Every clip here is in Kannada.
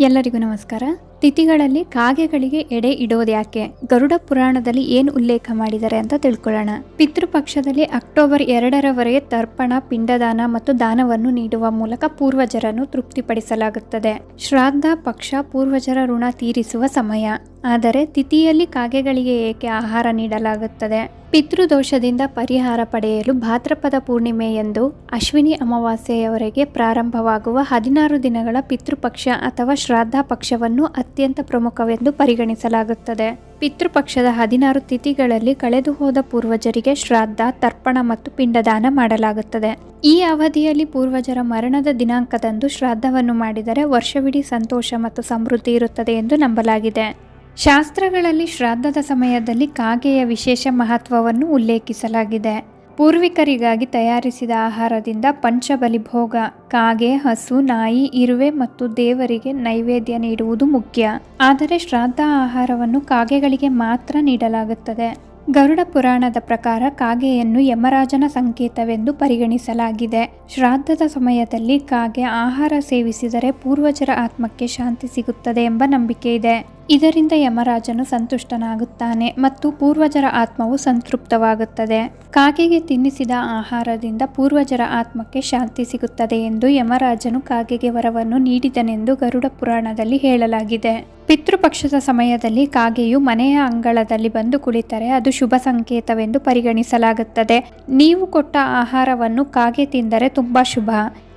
ಎಲ್ಲರಿಗೂ ನಮಸ್ಕಾರ. ತಿಥಿಗಳಲ್ಲಿ ಕಾಗೆಗಳಿಗೆ ಎಡೆ ಇಡೋದು ಯಾಕೆ? ಗರುಡ ಪುರಾಣದಲ್ಲಿ ಏನು ಉಲ್ಲೇಖ ಮಾಡಿದ್ದಾರೆ ಅಂತ ತಿಳ್ಕೊಳ್ಳೋಣ. ಪಿತೃಪಕ್ಷದಲ್ಲಿ ಅಕ್ಟೋಬರ್ ಎರಡರವರೆಗೆ ತರ್ಪಣ, ಪಿಂಡದಾನ ಮತ್ತು ದಾನವನ್ನು ನೀಡುವ ಮೂಲಕ ಪೂರ್ವಜರನ್ನು ತೃಪ್ತಿಪಡಿಸಲಾಗುತ್ತದೆ. ಶ್ರಾದ್ದ ಪಕ್ಷ ಪೂರ್ವಜರ ಋಣ ತೀರಿಸುವ ಸಮಯ. ಆದರೆ ತಿಥಿಯಲ್ಲಿ ಕಾಗೆಗಳಿಗೆ ಏಕೆ ಆಹಾರ ನೀಡಲಾಗುತ್ತದೆ? ಪಿತೃದೋಷದಿಂದ ಪರಿಹಾರ ಪಡೆಯಲು ಭಾದ್ರಪದ ಪೂರ್ಣಿಮೆಯಂದು ಅಶ್ವಿನಿ ಅಮಾವಾಸ್ಯೆಯವರೆಗೆ ಪ್ರಾರಂಭವಾಗುವ ಹದಿನಾರು ದಿನಗಳ ಪಿತೃಪಕ್ಷ ಅಥವಾ ಶ್ರಾದ್ದ ಪಕ್ಷವನ್ನು ಅತ್ಯಂತ ಪ್ರಮುಖವೆಂದು ಪರಿಗಣಿಸಲಾಗುತ್ತದೆ. ಪಿತೃಪಕ್ಷದ ಹದಿನಾರು ತಿಥಿಗಳಲ್ಲಿ ಕಳೆದು ಹೋದ ಪೂರ್ವಜರಿಗೆ ಶ್ರಾದ್ದ ತರ್ಪಣ ಮತ್ತು ಪಿಂಡದಾನ ಮಾಡಲಾಗುತ್ತದೆ. ಈ ಅವಧಿಯಲ್ಲಿ ಪೂರ್ವಜರ ಮರಣದ ದಿನಾಂಕದಂದು ಶ್ರಾದ್ದವನ್ನು ಮಾಡಿದರೆ ವರ್ಷವಿಡೀ ಸಂತೋಷ ಮತ್ತು ಸಮೃದ್ಧಿ ಇರುತ್ತದೆ ಎಂದು ನಂಬಲಾಗಿದೆ. ಶಾಸ್ತ್ರಗಳಲ್ಲಿ ಶ್ರಾದ್ದದ ಸಮಯದಲ್ಲಿ ಕಾಗೆಯ ವಿಶೇಷ ಮಹತ್ವವನ್ನು ಉಲ್ಲೇಖಿಸಲಾಗಿದೆ. ಪೂರ್ವಿಕರಿಗಾಗಿ ತಯಾರಿಸಿದ ಆಹಾರದಿಂದ ಪಂಚಬಲಿ ಭೋಗ ಕಾಗೆ, ಹಸು, ನಾಯಿ, ಇರುವೆ ಮತ್ತು ದೇವರಿಗೆ ನೈವೇದ್ಯ ನೀಡುವುದು ಮುಖ್ಯ. ಆದರೆ ಶ್ರಾದ್ದ ಆಹಾರವನ್ನು ಕಾಗೆಗಳಿಗೆ ಮಾತ್ರ ನೀಡಲಾಗುತ್ತದೆ. ಗರುಡ ಪುರಾಣದ ಪ್ರಕಾರ ಕಾಗೆಯನ್ನು ಯಮರಾಜನ ಸಂಕೇತವೆಂದು ಪರಿಗಣಿಸಲಾಗಿದೆ. ಶ್ರಾದ್ದದ ಸಮಯದಲ್ಲಿ ಕಾಗೆ ಆಹಾರ ಸೇವಿಸಿದರೆ ಪೂರ್ವಜರ ಆತ್ಮಕ್ಕೆ ಶಾಂತಿ ಸಿಗುತ್ತದೆ ಎಂಬ ನಂಬಿಕೆ ಇದೆ. ಇದರಿಂದ ಯಮರಾಜನು ಸಂತುಷ್ಟನಾಗುತ್ತಾನೆ ಮತ್ತು ಪೂರ್ವಜರ ಆತ್ಮವು ಸಂತೃಪ್ತವಾಗುತ್ತದೆ. ಕಾಗೆಗೆ ತಿನ್ನಿಸಿದ ಆಹಾರದಿಂದ ಪೂರ್ವಜರ ಆತ್ಮಕ್ಕೆ ಶಾಂತಿ ಸಿಗುತ್ತದೆ ಎಂದು ಯಮರಾಜನು ಕಾಗೆಗೆ ವರವನ್ನು ನೀಡಿದನೆಂದು ಗರುಡ ಪುರಾಣದಲ್ಲಿ ಹೇಳಲಾಗಿದೆ. ಪಿತೃಪಕ್ಷದ ಸಮಯದಲ್ಲಿ ಕಾಗೆಯು ಮನೆಯ ಅಂಗಳದಲ್ಲಿ ಬಂದು ಕುಳಿತರೆ ಅದು ಶುಭ ಸಂಕೇತವೆಂದು ಪರಿಗಣಿಸಲಾಗುತ್ತದೆ. ನೀವು ಕೊಟ್ಟ ಆಹಾರವನ್ನು ಕಾಗೆ ತಿಂದರೆ ತುಂಬಾ ಶುಭ.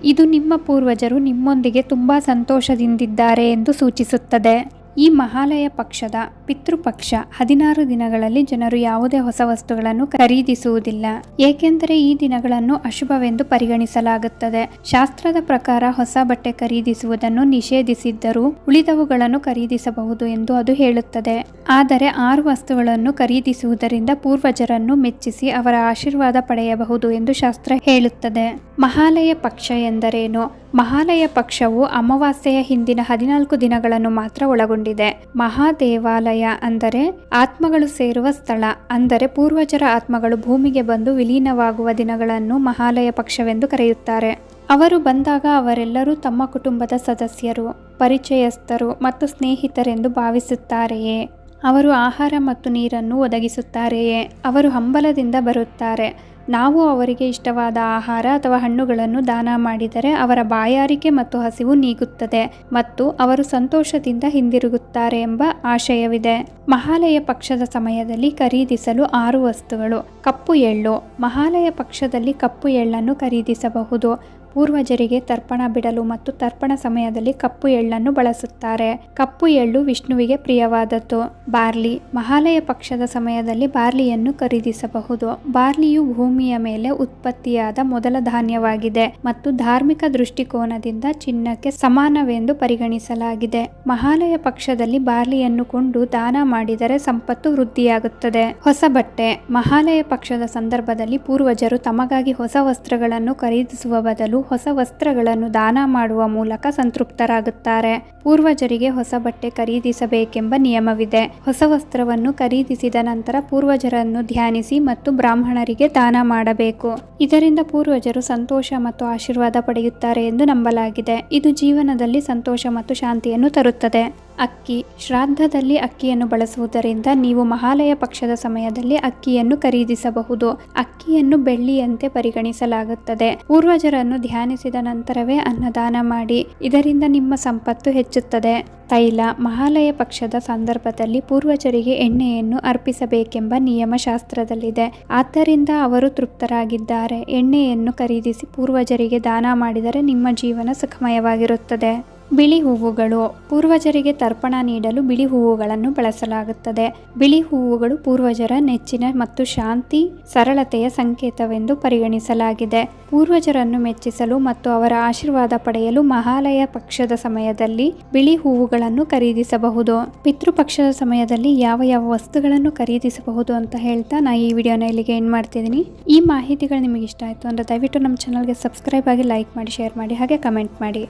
ಇದು ನಿಮ್ಮ ಪೂರ್ವಜರು ನಿಮ್ಮೊಂದಿಗೆ ತುಂಬಾ ಸಂತೋಷದಿಂದಿದ್ದಾರೆ ಎಂದು ಸೂಚಿಸುತ್ತದೆ. ಈ ಮಹಾಲಯ ಪಕ್ಷದ ಪಿತೃಪಕ್ಷ ಹದಿನಾರು ದಿನಗಳಲ್ಲಿ ಜನರು ಯಾವುದೇ ಹೊಸ ವಸ್ತುಗಳನ್ನು ಖರೀದಿಸುವುದಿಲ್ಲ. ಏಕೆಂದರೆ ಈ ದಿನಗಳನ್ನು ಅಶುಭವೆಂದು ಪರಿಗಣಿಸಲಾಗುತ್ತದೆ. ಶಾಸ್ತ್ರದ ಪ್ರಕಾರ ಹೊಸ ಬಟ್ಟೆ ಖರೀದಿಸುವುದನ್ನು ನಿಷೇಧಿಸಿದ್ದರೂ ಉಳಿದವುಗಳನ್ನು ಖರೀದಿಸಬಹುದು ಎಂದು ಅದು ಹೇಳುತ್ತದೆ. ಆದರೆ ಆರು ವಸ್ತುಗಳನ್ನು ಖರೀದಿಸುವುದರಿಂದ ಪೂರ್ವಜರನ್ನು ಮೆಚ್ಚಿಸಿ ಅವರ ಆಶೀರ್ವಾದ ಪಡೆಯಬಹುದು ಎಂದು ಶಾಸ್ತ್ರ ಹೇಳುತ್ತದೆ. ಮಹಾಲಯ ಪಕ್ಷ ಎಂದರೇನು? ಮಹಾಲಯ ಪಕ್ಷವು ಅಮಾವಾಸ್ಯೆಯ ಹಿಂದಿನ ಹದಿನಾಲ್ಕು ದಿನಗಳನ್ನು ಮಾತ್ರ ಒಳಗೊಂಡಿದೆ. ಮಹಾದೇವಾಲಯ ಅಂದರೆ ಆತ್ಮಗಳು ಸೇರುವ ಸ್ಥಳ, ಅಂದರೆ ಪೂರ್ವಜರ ಆತ್ಮಗಳು ಭೂಮಿಗೆ ಬಂದು ವಿಲೀನವಾಗುವ ದಿನಗಳನ್ನು ಮಹಾಲಯ ಪಕ್ಷವೆಂದು ಕರೆಯುತ್ತಾರೆ. ಅವರು ಬಂದಾಗ ಅವರೆಲ್ಲರೂ ತಮ್ಮ ಕುಟುಂಬದ ಸದಸ್ಯರು, ಪರಿಚಯಸ್ಥರು ಮತ್ತು ಸ್ನೇಹಿತರೆಂದು ಭಾವಿಸುತ್ತಾರೆಯೇ? ಅವರು ಆಹಾರ ಮತ್ತು ನೀರನ್ನು ಒದಗಿಸುತ್ತಾರೆಯೇ? ಅವರು ಹಂಬಲದಿಂದ ಬರುತ್ತಾರೆ. ನಾವು ಅವರಿಗೆ ಇಷ್ಟವಾದ ಆಹಾರ ಅಥವಾ ಹಣ್ಣುಗಳನ್ನು ದಾನ ಮಾಡಿದರೆ ಅವರ ಬಾಯಾರಿಕೆ ಮತ್ತು ಹಸಿವು ನೀಗುತ್ತದೆ ಮತ್ತು ಅವರು ಸಂತೋಷದಿಂದ ಹಿಂದಿರುಗುತ್ತಾರೆ ಎಂಬ ಆಶಯವಿದೆ. ಮಹಾಲಯ ಪಕ್ಷದ ಸಮಯದಲ್ಲಿ ಖರೀದಿಸಲು ಆರು ವಸ್ತುಗಳು, ಕಪ್ಪು ಎಳ್ಳು. ಮಹಾಲಯ ಪಕ್ಷದಲ್ಲಿ ಕಪ್ಪು ಎಳ್ಳನ್ನು ಖರೀದಿಸಬಹುದು. ಪೂರ್ವಜರಿಗೆ ತರ್ಪಣ ಬಿಡಲು ಮತ್ತು ತರ್ಪಣ ಸಮಯದಲ್ಲಿ ಕಪ್ಪು ಎಳ್ಳನ್ನು ಬಳಸುತ್ತಾರೆ. ಕಪ್ಪು ಎಳ್ಳು ವಿಷ್ಣುವಿಗೆ ಪ್ರಿಯವಾದದ್ದು. ಬಾರ್ಲಿ, ಮಹಾಲಯ ಪಕ್ಷದ ಸಮಯದಲ್ಲಿ ಬಾರ್ಲಿಯನ್ನು ಖರೀದಿಸಬಹುದು. ಬಾರ್ಲಿಯು ಭೂಮಿಯ ಮೇಲೆ ಉತ್ಪತ್ತಿಯಾದ ಮೊದಲ ಧಾನ್ಯವಾಗಿದೆ ಮತ್ತು ಧಾರ್ಮಿಕ ದೃಷ್ಟಿಕೋನದಿಂದ ಚಿನ್ನಕ್ಕೆ ಸಮಾನವೆಂದು ಪರಿಗಣಿಸಲಾಗಿದೆ. ಮಹಾಲಯ ಪಕ್ಷದಲ್ಲಿ ಬಾರ್ಲಿಯನ್ನು ಕೊಂಡು ದಾನ ಮಾಡಿದರೆ ಸಂಪತ್ತು ವೃದ್ಧಿಯಾಗುತ್ತದೆ. ಹೊಸ ಬಟ್ಟೆ. ಮಹಾಲಯ ಪಕ್ಷದ ಸಂದರ್ಭದಲ್ಲಿ ಪೂರ್ವಜರು ತಮಗಾಗಿ ಹೊಸ ವಸ್ತ್ರಗಳನ್ನು ಖರೀದಿಸುವ ಬದಲು ಹೊಸ ವಸ್ತ್ರಗಳನ್ನು ದಾನ ಮಾಡುವ ಮೂಲಕ ಸಂತೃಪ್ತರಾಗುತ್ತಾರೆ. ಪೂರ್ವಜರಿಗೆ ಹೊಸ ಬಟ್ಟೆ ಖರೀದಿಸಬೇಕೆಂಬ ನಿಯಮವಿದೆ. ಹೊಸ ವಸ್ತ್ರವನ್ನು ಖರೀದಿಸಿದ ನಂತರ ಪೂರ್ವಜರನ್ನು ಧ್ಯಾನಿಸಿ ಮತ್ತು ಬ್ರಾಹ್ಮಣರಿಗೆ ದಾನ ಮಾಡಬೇಕು. ಇದರಿಂದ ಪೂರ್ವಜರು ಸಂತೋಷ ಮತ್ತು ಆಶೀರ್ವಾದ ಪಡೆಯುತ್ತಾರೆ ಎಂದು ನಂಬಲಾಗಿದೆ. ಇದು ಜೀವನದಲ್ಲಿ ಸಂತೋಷ ಮತ್ತು ಶಾಂತಿಯನ್ನು ತರುತ್ತದೆ. ಅಕ್ಕಿ. ಶ್ರಾದ್ದದಲ್ಲಿ ಅಕ್ಕಿಯನ್ನು ಬಳಸುವುದರಿಂದ ನೀವು ಮಹಾಲಯ ಪಕ್ಷದ ಸಮಯದಲ್ಲಿ ಅಕ್ಕಿಯನ್ನು ಖರೀದಿಸಬಹುದು. ಅಕ್ಕಿಯನ್ನು ಬೆಳ್ಳಿಯಂತೆ ಪರಿಗಣಿಸಲಾಗುತ್ತದೆ. ಪೂರ್ವಜರನ್ನು ಧ್ಯಾನಿಸಿದ ನಂತರವೇ ಅನ್ನದಾನ ಮಾಡಿ. ಇದರಿಂದ ನಿಮ್ಮ ಸಂಪತ್ತು ಹೆಚ್ಚುತ್ತದೆ. ತೈಲ. ಮಹಾಲಯ ಪಕ್ಷದ ಸಂದರ್ಭದಲ್ಲಿ ಪೂರ್ವಜರಿಗೆ ಎಣ್ಣೆಯನ್ನು ಅರ್ಪಿಸಬೇಕೆಂಬ ನಿಯಮ ಶಾಸ್ತ್ರದಲ್ಲಿದೆ ಆದ್ದರಿಂದ ಅವರು ತೃಪ್ತರಾಗಿದ್ದಾರೆ. ಎಣ್ಣೆಯನ್ನು ಖರೀದಿಸಿ ಪೂರ್ವಜರಿಗೆ ದಾನ ಮಾಡಿದರೆ ನಿಮ್ಮ ಜೀವನ ಸುಖಮಯವಾಗಿರುತ್ತದೆ. ಬಿಳಿ ಹೂವುಗಳು ಪೂರ್ವಜರಿಗೆ ತರ್ಪಣ ನೀಡಲು ಬಿಳಿ ಹೂವುಗಳನ್ನು ಬಳಸಲಾಗುತ್ತದೆ. ಬಿಳಿ ಹೂವುಗಳು ಪೂರ್ವಜರ ನೆಚ್ಚಿನ ಮತ್ತು ಶಾಂತಿ, ಸರಳತೆಯ ಸಂಕೇತವೆಂದು ಪರಿಗಣಿಸಲಾಗಿದೆ. ಪೂರ್ವಜರನ್ನು ಮೆಚ್ಚಿಸಲು ಮತ್ತು ಅವರ ಆಶೀರ್ವಾದ ಪಡೆಯಲು ಮಹಾಲಯ ಪಕ್ಷದ ಸಮಯದಲ್ಲಿ ಬಿಳಿ ಹೂವುಗಳನ್ನು ಖರೀದಿಸಬಹುದು. ಪಿತೃಪಕ್ಷದ ಸಮಯದಲ್ಲಿ ಯಾವ ಯಾವ ವಸ್ತುಗಳನ್ನು ಖರೀದಿಸಬಹುದು ಅಂತ ಹೇಳ್ತಾ ನಾ ಈ ವಿಡಿಯೋನ ಇಲ್ಲಿಗೆ ಎಂಡ್ ಮಾಡ್ತಿದ್ದೀನಿ. ಈ ಮಾಹಿತಿಗಳು ನಿಮಗೆ ಇಷ್ಟ ಆಯಿತು ಅಂದರೆ ದಯವಿಟ್ಟು ನಮ್ಮ ಚಾನಲ್ಗೆ ಸಬ್ಸ್ಕ್ರೈಬ್ ಆಗಿ ಲೈಕ್ ಮಾಡಿ ಶೇರ್ ಮಾಡಿ, ಹಾಗೆ ಕಮೆಂಟ್ ಮಾಡಿ.